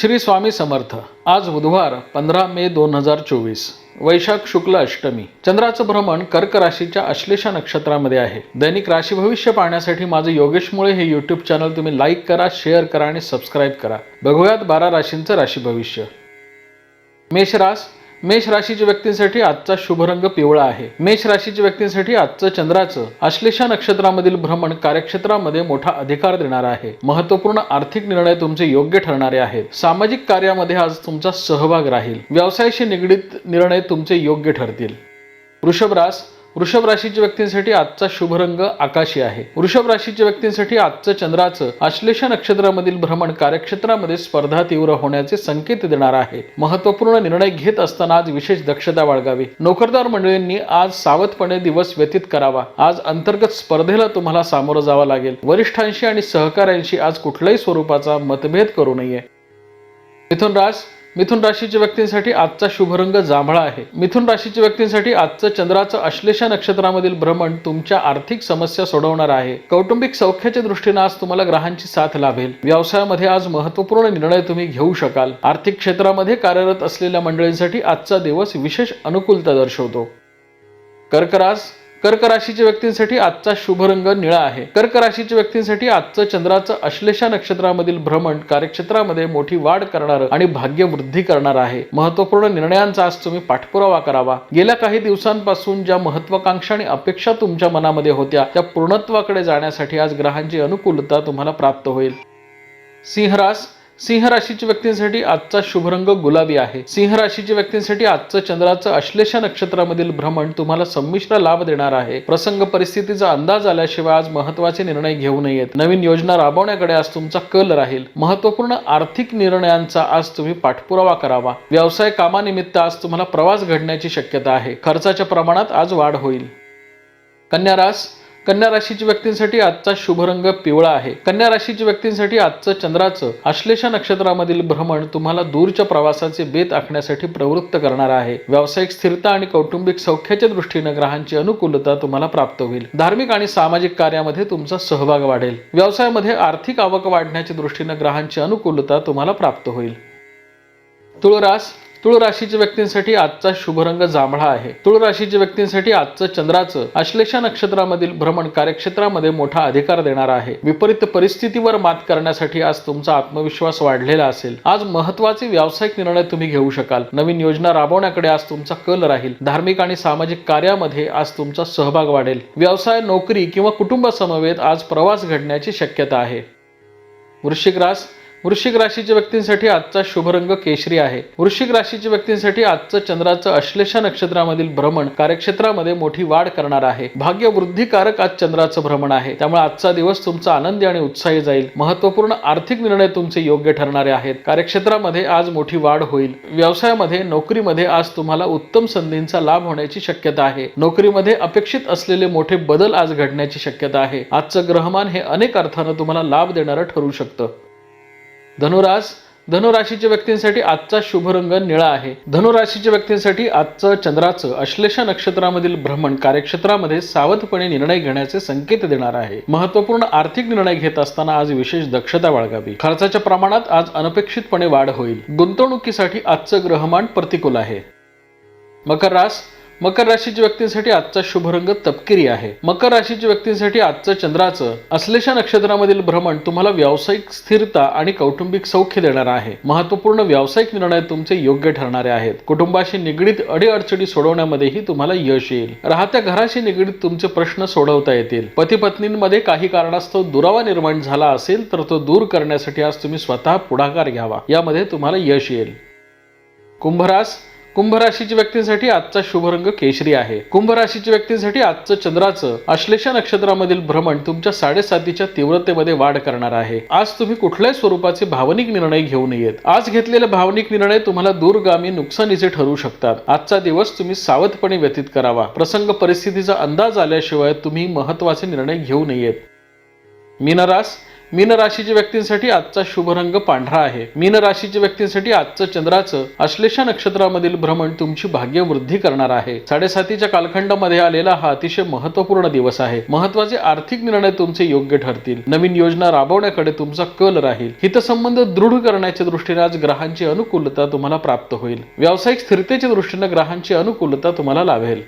श्री स्वामी समर्थ. आज बुधवार पंधरा मे दोन हजार चोवीस. वैशाख शुक्ल अष्टमी. चंद्राचं भ्रमण कर्क राशीच्या अश्लेषा नक्षत्रामध्ये आहे. दैनिक राशी भविष्य पाहण्यासाठी माझं योगेश मुळे हे यूट्यूब चॅनल तुम्ही लाईक करा शेअर करा आणि सबस्क्राईब करा. बघूयात बारा राशींचं राशी भविष्य. मेष रास मेष राशीच्या व्यक्तींसाठी आजचा शुभ रंग पिवळा आहे. मेष राशीच्या व्यक्तींसाठी आजचं चंद्राचं आश्लेषा नक्षत्रामधील भ्रमण कार्यक्षेत्रामध्ये मोठा अधिकार देणार आहे. महत्त्वपूर्ण आर्थिक निर्णय तुमचे योग्य ठरणारे आहेत. सामाजिक कार्यामध्ये आज तुमचा सहभाग राहील. व्यवसायाशी निगडीत निर्णय तुमचे योग्य ठरतील. वृषभ रास वृषभ राशीच्या व्यक्तींसाठी आजचा शुभ रंग आकाशी आहे. वृषभ राशीच्या व्यक्तींसाठी आजचं चंद्राचं आश्लेषा नक्षत्रामधील भ्रमण कार्यक्षेत्रामध्ये स्पर्धा तीव्र होण्याचे संकेत देणार आहे. महत्त्वपूर्ण निर्णय घेत असताना आज विशेष दक्षता बाळगावी. नोकरदार मंडळींनी आज सावधपणे दिवस व्यतीत करावा. आज अंतर्गत स्पर्धेला तुम्हाला सामोरं जावं लागेल. वरिष्ठांशी आणि सहकाऱ्यांशी आज कुठल्याही स्वरूपाचा मतभेद करू नये. मिथुन राज मिथुन राशीच्या व्यक्तींसाठी आजचा शुभरंग जांभळा आहे. मिथुन राशीच्या व्यक्तींसाठी आजचं चंद्राचं अश्लेषा नक्षत्रामधील भ्रमण तुमच्या आर्थिक समस्या सोडवणार आहे. कौटुंबिक सौख्याच्या दृष्टीने आज तुम्हाला ग्रहांची साथ लाभेल. व्यवसायामध्ये आज महत्त्वपूर्ण निर्णय तुम्ही घेऊ शकाल. आर्थिक क्षेत्रामध्ये कार्यरत असलेल्या मंडळींसाठी आजचा दिवस विशेष अनुकूलता दर्शवतो. कर्करास कर्क राशीच्या व्यक्तींसाठी आजचा शुभ रंग निळा आहे. कर्क राशीच्या व्यक्तींसाठी आजचं चंद्राचं अश्लेषा नक्षत्रामधील भ्रमण कार्यक्षेत्रामध्ये मोठी वाढ करणार आणि भाग्य वृद्धी करणार आहे. महत्त्वपूर्ण निर्णयांचा आज तुम्ही पाठपुरावा करावा. गेल्या काही दिवसांपासून ज्या महत्वाकांक्षा आणि अपेक्षा तुमच्या मनामध्ये होत्या त्या पूर्णत्वाकडे जाण्यासाठी आज ग्रहांची अनुकूलता तुम्हाला प्राप्त होईल. सिंहरास सिंह राशीच्या व्यक्तींसाठी आजचा शुभरंग गुलाबी आहे. सिंह राशीच्या व्यक्तींसाठी आजचं चंद्राचं अश्लेषा नक्षत्रामधील भ्रमण तुम्हाला संमिश्र लाभ देणार आहे. प्रसंग परिस्थितीचा अंदाज आल्याशिवाय आज महत्त्वाचे निर्णय घेऊ नयेत. नवीन योजना राबवण्याकडे आज तुमचा कल राहील. महत्त्वपूर्ण आर्थिक निर्णयांचा आज तुम्ही पाठपुरावा करावा. व्यवसाय कामानिमित्त आज तुम्हाला प्रवास घडण्याची शक्यता आहे. खर्चाच्या प्रमाणात आज वाढ होईल. कन्या रास कन्या राशीच्या व्यक्तींसाठी आजचा शुभ रंग पिवळा आहे. कन्या राशीच्या व्यक्तींसाठी आजचं चंद्राचं आश्लेषा नक्षत्रामधील भ्रमण तुम्हाला दूरच्या प्रवासाचे बेत आखण्यासाठी प्रवृत्त करणार आहे. व्यावसायिक स्थिरता आणि कौटुंबिक सौख्याच्या दृष्टीने ग्रहांची अनुकूलता तुम्हाला प्राप्त होईल. धार्मिक आणि सामाजिक कार्यामध्ये तुमचा सहभाग वाढेल. व्यवसायामध्ये आर्थिक आवक वाढण्याच्या दृष्टीने ग्रहांची अनुकूलता तुम्हाला प्राप्त होईल. तुळरास तुळ राशीच्या व्यक्तींसाठी आजचा शुभ रंग जांभळा आहे. तुळ राशीच्या व्यक्तींसाठी आजचं चंद्राचं आश्लेषा नक्षत्रामधील भ्रमण कार्यक्षेत्रामध्ये मोठा अधिकार देणार आहे. विपरीत परिस्थितीवर मात करण्यासाठी आज तुमचा आत्मविश्वास वाढलेला असेल. आज महत्त्वाचे व्यावसायिक निर्णय तुम्ही घेऊ शकाल. नवीन योजना राबवण्याकडे आज तुमचा कल राहील. धार्मिक आणि सामाजिक कार्यामध्ये आज तुमचा सहभाग वाढेल. व्यवसाय नोकरी किंवा कुटुंबासमवेत आज प्रवास घडण्याची शक्यता आहे. वृश्चिक रास वृश्चिक राशीच्या व्यक्तींसाठी आजचा शुभ रंग केशरी आहे. वृश्चिक राशीच्या व्यक्तींसाठी आजचं चंद्राचं अश्लेषा नक्षत्रामधील भ्रमण कार्यक्षेत्रामध्ये मोठी वाढ करणार आहे. भाग्य वृद्धिकारक आज चंद्राचं भ्रमण आहे. त्यामुळे आजचा दिवस तुमचा आनंदी आणि उत्साही जाईल. महत्त्वपूर्ण आर्थिक निर्णय तुमचे योग्य ठरणारे आहेत. कार्यक्षेत्रामध्ये आज मोठी वाढ होईल. व्यवसायामध्ये नोकरीमध्ये आज तुम्हाला उत्तम संधींचा लाभ होण्याची शक्यता आहे. नोकरीमध्ये अपेक्षित असलेले मोठे बदल आज घडण्याची शक्यता आहे. आजचं ग्रहमान हे अनेक अर्थानं तुम्हाला लाभ देणारं ठरू शकतं. धनुरास धनुराशीच्या व्यक्तींसाठी आजचा शुभ रंग निळा आहे. धनुराशीच्या व्यक्तींसाठी आजचं चंद्राचं अश्लेषा नक्षत्रामधील भ्रमण कार्यक्षेत्रामध्ये सावधपणे निर्णय घेण्याचे संकेत देणार आहे. महत्त्वपूर्ण आर्थिक निर्णय घेत असताना आज विशेष दक्षता बाळगावी. खर्चाच्या प्रमाणात आज अनपेक्षितपणे वाढ होईल. गुंतवणुकीसाठी आजचं ग्रहमान प्रतिकूल आहे. मकर रास मकर राशीच्या व्यक्तींसाठी आजचा शुभ रंग तपकिरी आहे. मकर राशीच्या व्यक्तींसाठी आजचं चंद्राचं अश्लेषा नक्षत्रामधील भ्रमण तुम्हाला व्यावसायिक स्थिरता आणि कौटुंबिक सौख्य देणार आहे. महत्त्वपूर्ण व्यावसायिक निर्णय तुमचे योग्य ठरणारे आहेत. कुटुंबाशी निगडीत अडीअडचणी सोडवण्यामध्येही तुम्हाला यश येईल. राहत्या घराशी निगडीत तुमचे प्रश्न सोडवता येतील. पती पत्नींमध्ये काही कारणास्तव दुरावा निर्माण झाला असेल तर तो दूर करण्यासाठी आज तुम्ही स्वतः पुढाकार घ्यावा. यामध्ये तुम्हाला यश येईल. कुंभरास कुंभ राशीच्या व्यक्तींसाठी आजचा शुभ रंग केशरी आहे. कुंभ राशीच्या व्यक्तींसाठी आजचं चंद्राचं आश्लेषा नक्षत्रामधील भ्रमण तुमच्या साडेसातीच्या तीव्रतेमध्ये वाढ करणार आहे. आज तुम्ही कुठल्याही स्वरूपाचे भावनिक निर्णय घेऊ नयेत. आज घेतलेले भावनिक निर्णय तुम्हाला दूरगामी नुकसानीचे ठरू शकतात. आजचा दिवस तुम्ही सावधपणे व्यतीत करावा. प्रसंग परिस्थितीचा अंदाज आल्याशिवाय तुम्ही महत्त्वाचे निर्णय घेऊ नयेत. मीनरास मीन राशीच्या व्यक्तींसाठी आजचा शुभ रंग पांढरा आहे. मीन राशीच्या व्यक्तींसाठी आजचं चंद्राचं आश्लेषा नक्षत्रामधील भ्रमण तुमची भाग्यवृद्धी करणार आहे. साडेसातीच्या कालखंडामध्ये आलेला हा अतिशय महत्त्वपूर्ण दिवस आहे. महत्त्वाचे आर्थिक निर्णय तुमचे योग्य ठरतील. नवीन योजना राबवण्याकडे तुमचा कल राहील. हितसंबंध दृढ करण्याच्या दृष्टीने आज ग्रहांची अनुकूलता तुम्हाला प्राप्त होईल. व्यावसायिक स्थिरतेच्या दृष्टीने ग्रहांची अनुकूलता तुम्हाला लाभेल.